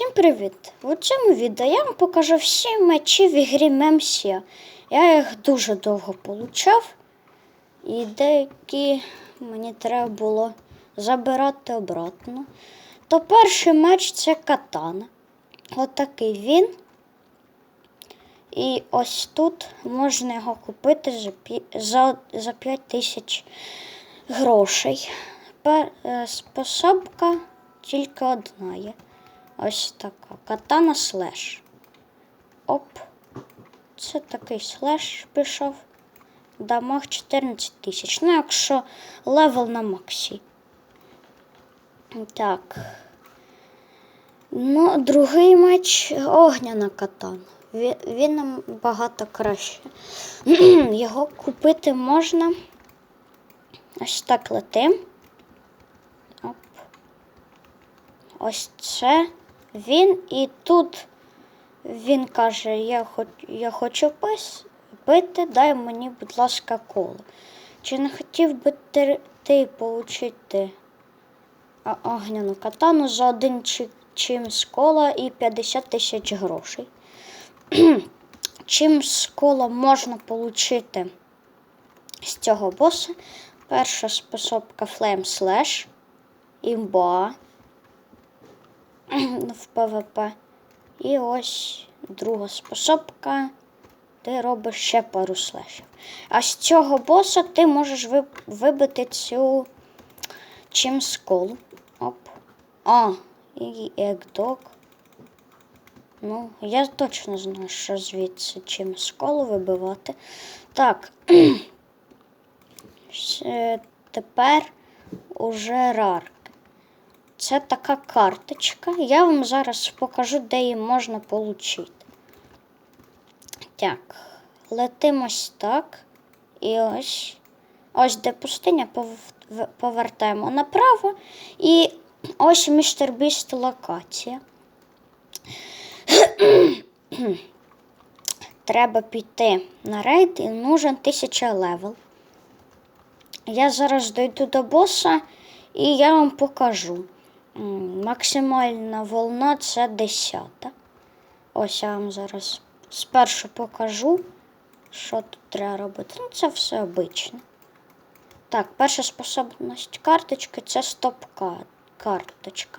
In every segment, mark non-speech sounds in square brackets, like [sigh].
Всім привіт! У цьому відео я вам покажу всі мечі в ігрі Мемсія. Я їх дуже довго получав, і деякі мені треба було забирати обратно. То перший меч це катана. Отакий він. І ось тут можна його купити за, за, за 5 тисяч грошей. Е, способка тільки одна є. Ось така. Катана слеш. Оп. Це такий слеш пішов. Дамаг 14 тисяч. Ну, якщо левел на максі. Так. Ну, другий меч огняна катана. Він, він набагато краще. [clears throat] Його купити можна. Ось так летим. Оп. Ось це він. І тут він каже: Я, хоч, я хочу пити, дай мені, будь ласка, коло. Чи не хотів би ти, ти отримати огняну катану за один чи, чим з кола і 50 тисяч грошей? [clears throat] чим з кола можна отримати з цього боса? Перша способка Flame Slash, імба [clears throat] в ПВП. І ось друга способка. Ти робиш ще пару слешів. А з цього боса ти можеш вибити цю чимсколу. Оп. А, і екдок. Ну, я точно знаю, що звідси чимсколу вибивати. Так. [clears throat] Тепер уже рарки. Це така карточка. Я вам зараз покажу, де її можна отримати. Так, летимо ось так. І ось. Ось де пустиня, повертаємо направо. І ось містер Біст локація. Треба піти на рейд і нужен 1000 левел. Я зараз дойду до боса і я вам покажу. Максимальна волна це 10. Ось я вам зараз спершу покажу, що тут треба робити. Ну, це все обичне. Так, перша способність карточки це стоп-карточка.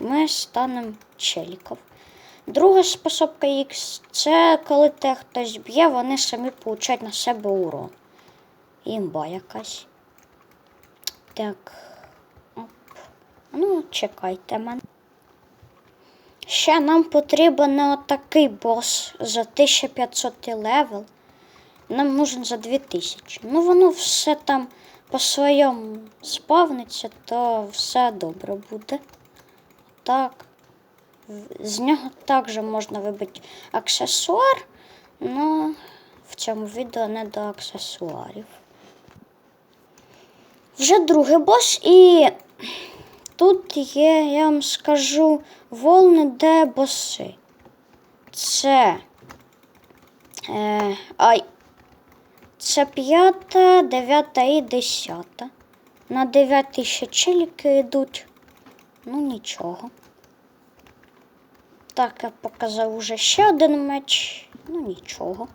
Ми станемо челіков. Друга способка X це коли те хтось б'є, вони самі получають на себе урон. Імба якась. Так. Ну, чекайте мене. Ще нам потрібен отакий бос за 1500 левел. Нам нужен за 2000. Ну, воно все там по своєму спавниться, то все добре буде. Так. З нього також можна вибити аксесуар, але в цьому відео не до аксесуарів. Вже другий бос, і тут є, я вам скажу, волни, де боси. Це. Е, ай. Це п'ята, дев'ята і десята. На дев'ятій ще челіки йдуть. Ну нічого. Так, я показав уже ще один меч. Ну нічого.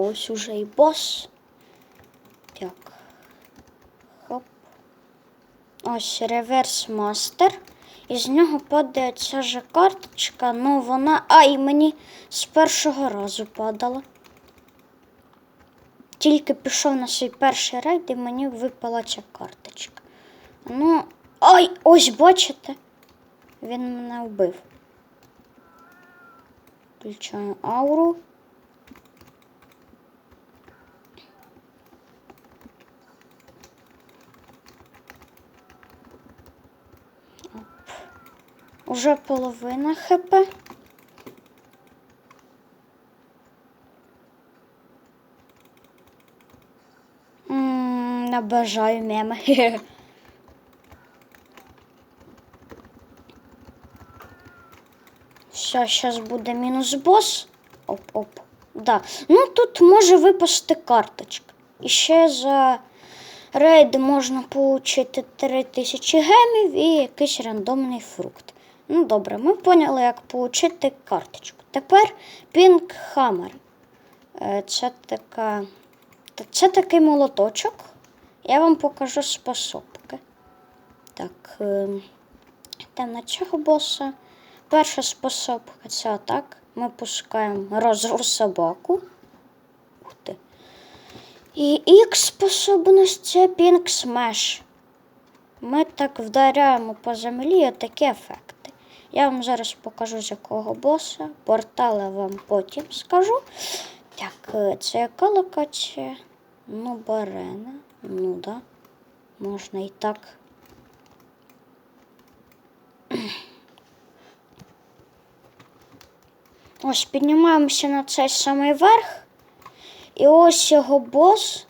Ось уже і бос. Так. Хоп. Ось реверс мастер. І з нього падає ця же карточка, ну вона. Ай, мені з першого разу падала. Тільки пішов на свій перший рейд і мені випала ця карточка. Ну. Ай! Ось бачите? Він мене вбив. Включаю ауру. Уже половина хп. Обожаю меми. [laughs] Все, зараз буде мінус бос. Оп-оп. Да. Ну тут може випасти карточка. І ще за рейд можна отримати 3000 гемів і якийсь рандомний фрукт. Ну добре, ми поняли, як отримати карточку. Тепер. Е, Це така. Це такий молоточок. Я вам покажу способки. Так, е, йдемо на цього боса. Перша способка це отак. Ми пускаємо розру собаку. Ух ти. І X способність це Pink Smash. Ми так вдаряємо по землі отакі ефекти. Я вам зараз покажу з якого боса. Портали вам потім скажу. Так, е, це яка локація? Ну, барена. Ну да. Можна і так. [clears throat] Ось піднімаємося на цей самий верх. І ось його бос.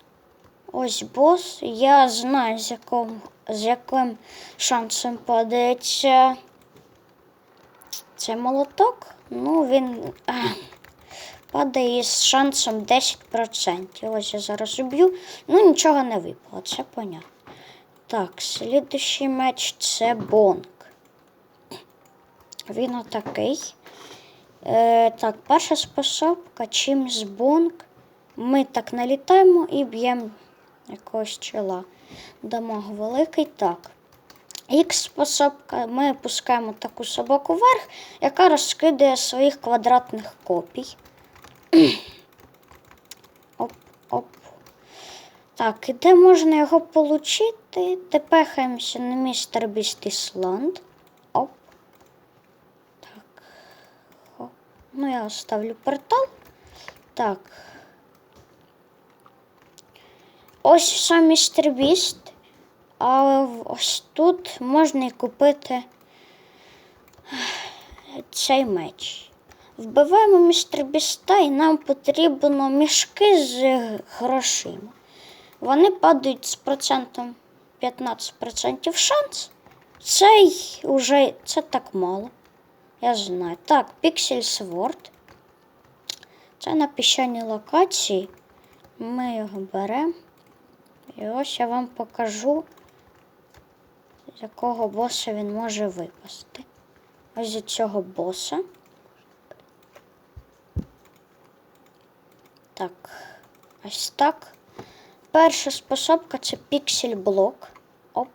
Ось бос. Я знаю, з яким, з яким шансом падається цей молоток. Ну, він а, падає з шансом 10%. Ось я зараз уб'ю. Ну, нічого не випало, це понятно. Так, слідущий меч це бонк. Він отакий. Е, так, перша способка, чим з бонк. Ми так налітаємо і б'ємо якогось чола. Дамаг великий. Так. Х способка, ми пускаємо таку собаку вверх, яка розкидає своїх квадратних копій. [clears throat] оп, оп. Так, і де можна його отримати? Тепехаємося на містер Бістісланд. Оп. Так. Хоп. Ну, я оставлю портал. Так. Ось сам містер Біст. А в- ось тут можна і купити цей меч. Вбиваємо містер Біста і нам потрібно мішки з грошима. Вони падають з процентом 15% шанс. Цей уже це так мало. Я знаю. Так, Pixel Sword. Це на піщаній локації. Ми його беремо. І ось я вам покажу, якого боса він може випасти. Ось з цього боса. Так, ось так. Перша способка це піксель блок. Оп.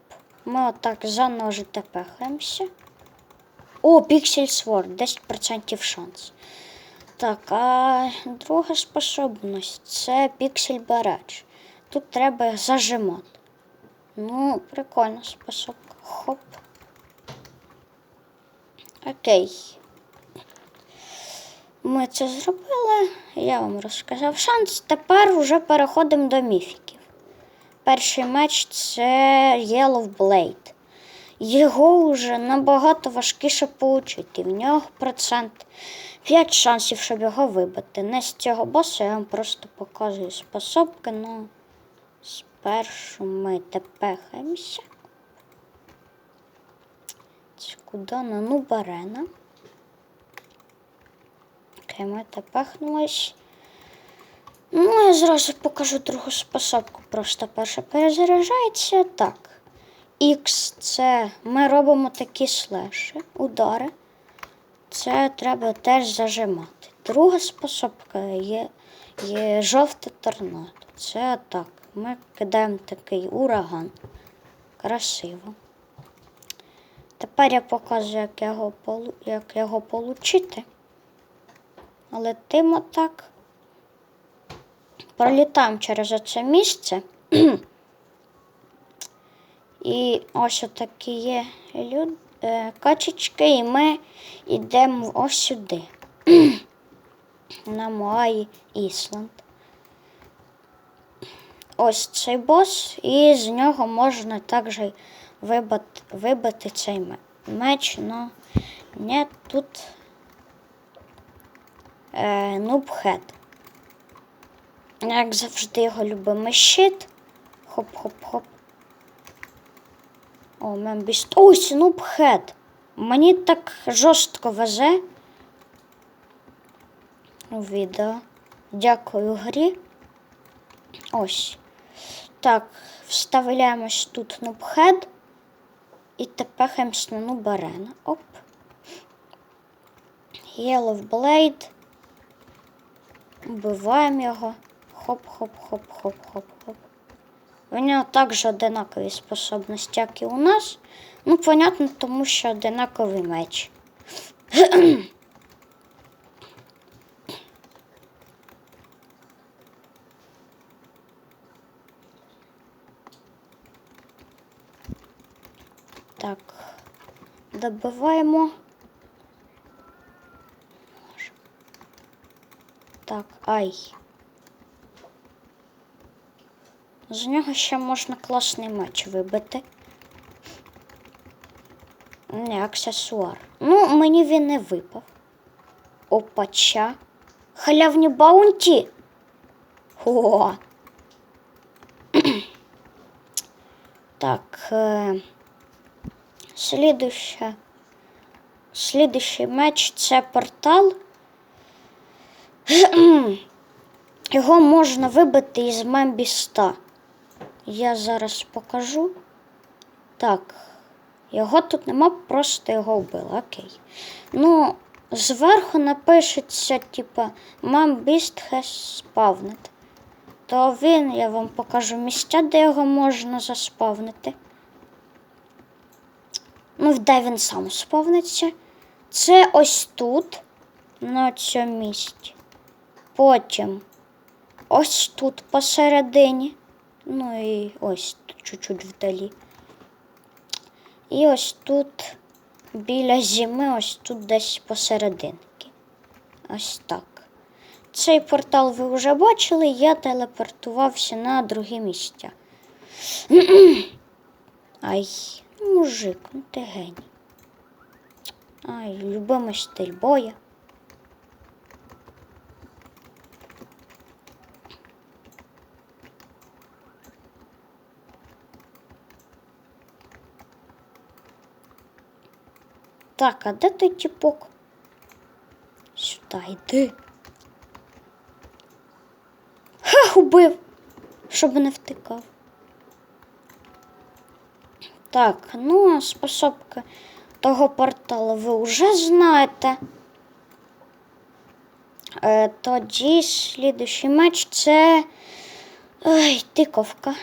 Ми отак за ножі тепехаємося. О, піксель сворд, 10% шанс. Так, а друга способність це піксель барач. Тут треба зажимати. Ну, прикольна способка. Хоп. Окей. Ми це зробили. Я вам розказав шанс. Тепер вже переходимо до міфіків. Перший меч це Yellow Blade. Його вже набагато важкіше получити. В нього процент 5 шансів, щоб його вибити. Не з цього боса я вам просто показую способки, ну спершу ми тепехаємося. Це Куди на Нубарена. Окей, ми тепехнулись. Ну, я зразу покажу другу способку. Просто перша перезаряджається. Так. Х це ми робимо такі слеші, удари. Це треба теж зажимати. Друга способка є, є жовте торнадо. Це так. Ми кидаємо такий ураган. Красиво. Тепер я показую, як його, як його получити. Летимо так. Пролітаємо через оце місце. І ось отакі є люд... е, качечки, і ми йдемо ось сюди. На Моаї Ісланд. Ось цей бос, і з нього можна також вибити, вибити цей меч, но не тут е, нубхед. Як завжди його любимий щит. Хоп-хоп-хоп. О, мембіст. Ой, снупхед. Мені так жорстко везе. У відео. Дякую грі. Ось. Так, вставляємось тут нубхед. І тепер хемшнину барена. Оп. Yellow Blade. Вбиваємо його. Хоп-хоп-хоп-хоп-хоп-хоп. У нього також одинакові способності, як і у нас. Ну, понятно, тому що одинаковий меч. [clears throat] Так, добиваємо. Так, ай. З нього ще можна класний меч вибити. Не, аксесуар. Ну, мені він не випав. Опача. Халявні баунті. О. [clears throat] так. Е... Слідуще. Слідущий меч це портал. [clears throat] Його можна вибити із мембіста. Я зараз покажу. Так, його тут нема, просто його вбили. Окей. Ну, зверху напишеться, типа, Mambist has spawned. То він, я вам покажу місця, де його можна заспавнити. Ну, де він сам спавниться. Це ось тут, на цьому місці. Потім ось тут посередині. Ну і ось тут чуть-чуть вдалі. І ось тут біля зими, ось тут десь посерединки. Ось так. Цей портал ви вже бачили, я телепортувався на друге місця. [clears throat] Ай, мужик, ну ти геній. Ай, любимий стиль боя. Так, а де той тіпок? Сюди йди. Ха, убив, щоб не втикав. Так, ну, а способки того порталу ви вже знаєте. Е, тоді слідуючий матч це Ой, тиковка.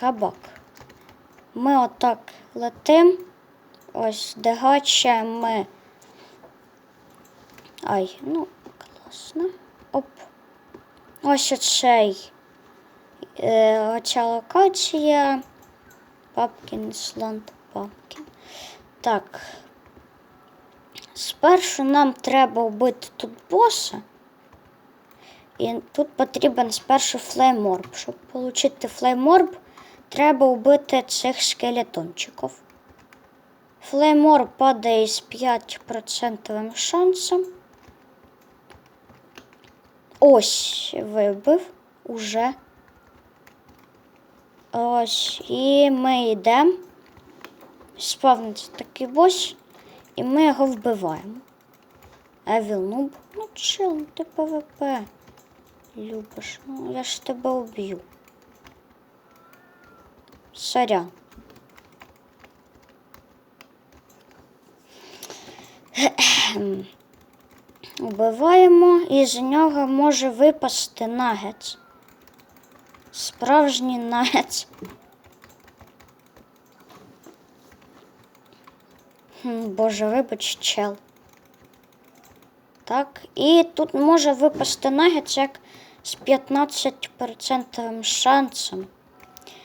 Кабак. Ми отак летим. Ось дегаче ми. Ай, ну, класно. Оп. Ось оцей. Е, оця локація. Папкінс Ланд Папкін. Так. Спершу нам треба вбити тут боса. І тут потрібен спершу флейморб. Щоб отримати флейморб, треба вбити цих скелетончиків. Флеймор падає з 5% шансом. Ось вибив уже. Ось. І ми йдемо. Спавниться такий бос, і ми його вбиваємо. Евіл нуб. Ну чил, ти ПВП. Любиш, ну я ж тебе уб'ю. Сорян. Вбиваємо і з нього може випасти нагець. Справжній нагець. Боже, вибач, чел. Так, і тут може випасти нагець як з 15% шансом.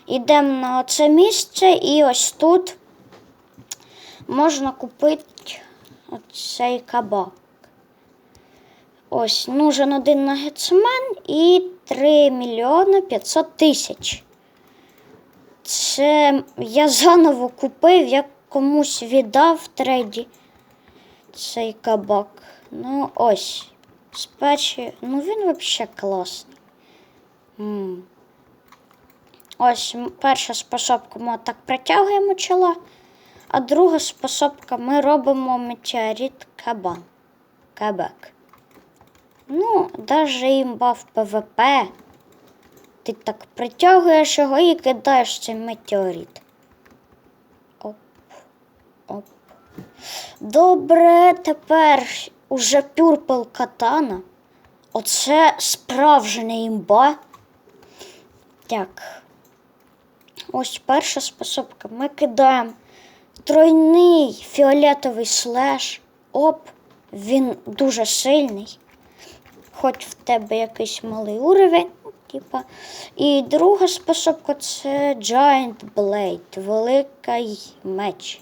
Йдемо на це місце і ось тут можна купити оцей кабак. Ось, нужен один нагетсмен і 3 мільйони 500 тисяч. Це я заново купив, я комусь віддав в трейді цей кабак. Ну, ось. Спечі, ну він взагалі класний. М. Ось перша способка ми так притягуємо чола, а друга способка ми робимо метеорит кабан. Кебек. Ну, навіть імба в ПВП. Ти так притягуєш його і кидаєш цей метеорит. Оп, оп. Добре, тепер уже пюрпел катана. Оце справжня імба. Так. Ось перша способка. Ми кидаємо тройний фіолетовий слеш. Оп, він дуже сильний. Хоч в тебе якийсь малий уровень. Типа. І друга способка це Giant Blade, великий меч.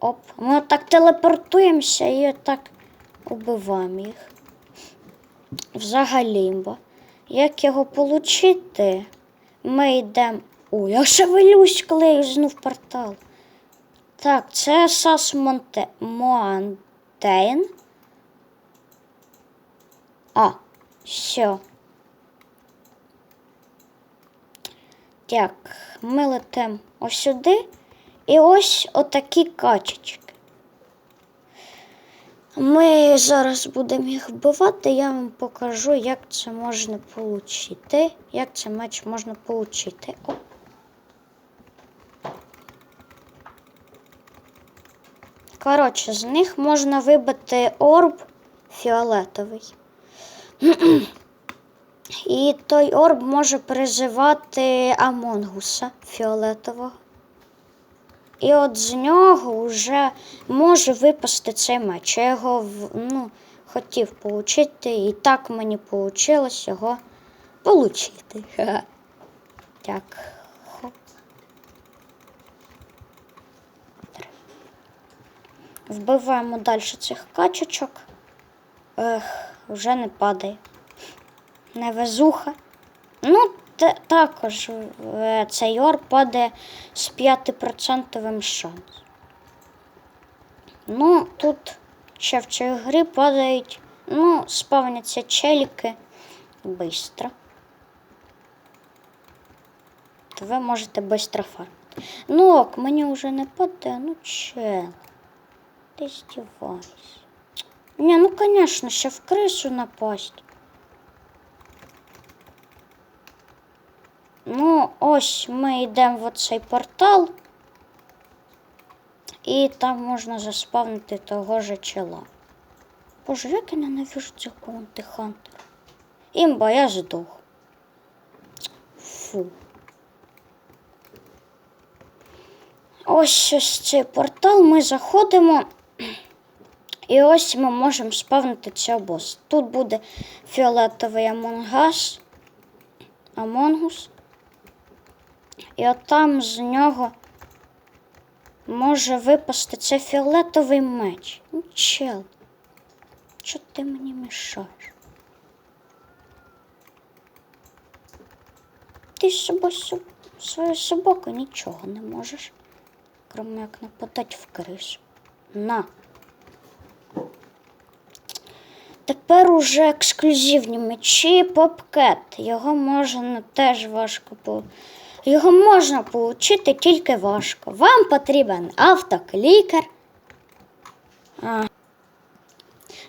Оп, ми отак телепортуємося і отак убиваємо їх. Взагалі, імба. Як його отримати? Ми йдемо. Ой, я шевелюсь, коли я юзну в портал. Так, це Сас Монте... Моантейн. А, все. Так, ми летимо ось сюди. І ось отакі качечки. Ми зараз будемо їх вбивати, я вам покажу, як це можна отримати. Як це меч можна отримати. Оп. Коротше, з них можна вибити орб фіолетовий. І той орб може призивати Амонгуса фіолетового. І от з нього вже може випасти цей меч. Я його ну, хотів получити, і так мені вийшло його получити. Так. Вбиваємо далі цих качечок. Ех, вже не падає. Невезуха. Ну, також е, цей ор падає з 5% шансом. Ну, тут ще в цій грі падають, ну, спавняться челіки швидко. То ви можете швидко фармити. Ну ок, мені вже не падає, ну чел. Ти здівайся. Ні, ну звісно, ще в крису напасть. Ну, ось ми йдемо в оцей портал, і там можна заспавнити того же чела. Боже, як я ненавижу цього антихантера. Імба, я здох. Фу. Ось ось цей портал ми заходимо. І ось ми можемо спавнити цього боса. Тут буде фіолетовий амонгас. Амонгус. І от там з нього може випасти це фіолетовий меч. Ну, чел. Що ти мені мішаєш? Ти з собою свою собаку нічого не можеш, крім як нападати в крису. На. Тепер уже ексклюзивні мечі попкет. Його можна теж важко по. Його можна отримати тільки важко. Вам потрібен автоклікер. А.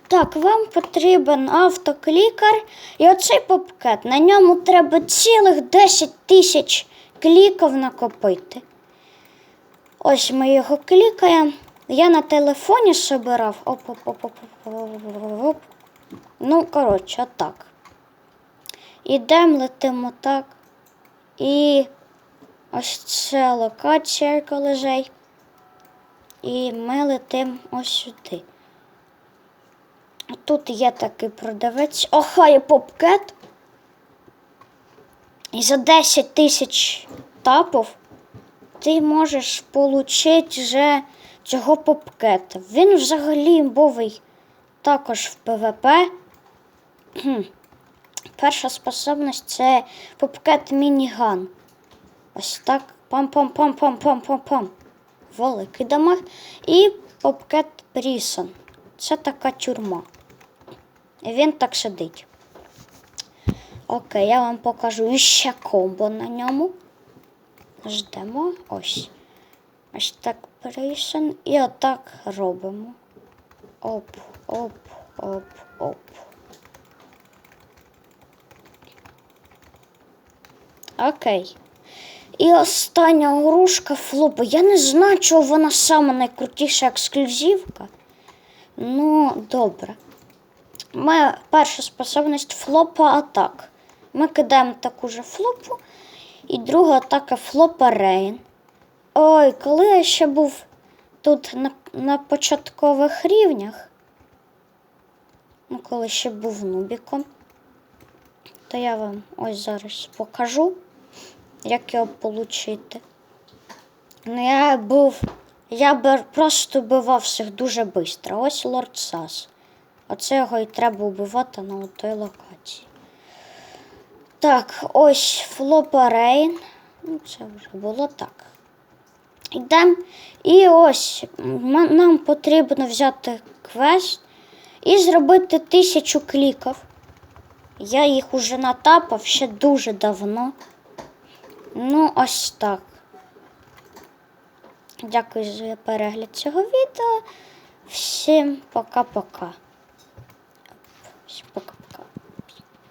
Так, вам потрібен автоклікер і оцей попкет. На ньому треба цілих 10 тисяч кліків накопити. Ось ми його клікаємо. Я на телефоні собирав. Оп, оп, оп, оп, оп, оп, оп. Ну, коротше, отак. Ідемо, летимо так. І ось це локація колежей. І ми летимо ось сюди. Тут є такий продавець. Охай попкет. І за 10 тисяч тапів ти можеш отримати вже цього попкета. Він взагалі імбовий також в ПВП. Перша способність це попкет мініган. Ось так. Пам-пам-пам-пам-пам-пам-пам. Великий дамаг. І попкет Прісон. Це така тюрма. І він так сидить. Окей, я вам покажу іще комбо на ньому. Ждемо. Ось. Ось так прийшен. І отак робимо. Оп, оп, оп, оп. Окей. І остання грушка флопа. Я не знаю, чого вона сама найкрутіша ексклюзивка. Ну, добре. Моя перша способність флопа атак. Ми кидаємо таку же флопу. І друга атака флопа рейн. Ой, коли я ще був тут на, на початкових рівнях, ну, коли ще був нубіком, то я вам ось зараз покажу, як його отримати. Ну, я був. Я б просто вбивав всіх дуже швидко. Ось лорд Сас. Оце його і треба вбивати на той локації. Так, ось флопа Рейн. Ну, це вже було так. Йдемо. І ось нам потрібно взяти квест і зробити тисячу кліків. Я їх уже натапав ще дуже давно. Ну, ось так. Дякую за перегляд цього відео. Всім пока-пока. Всім пока.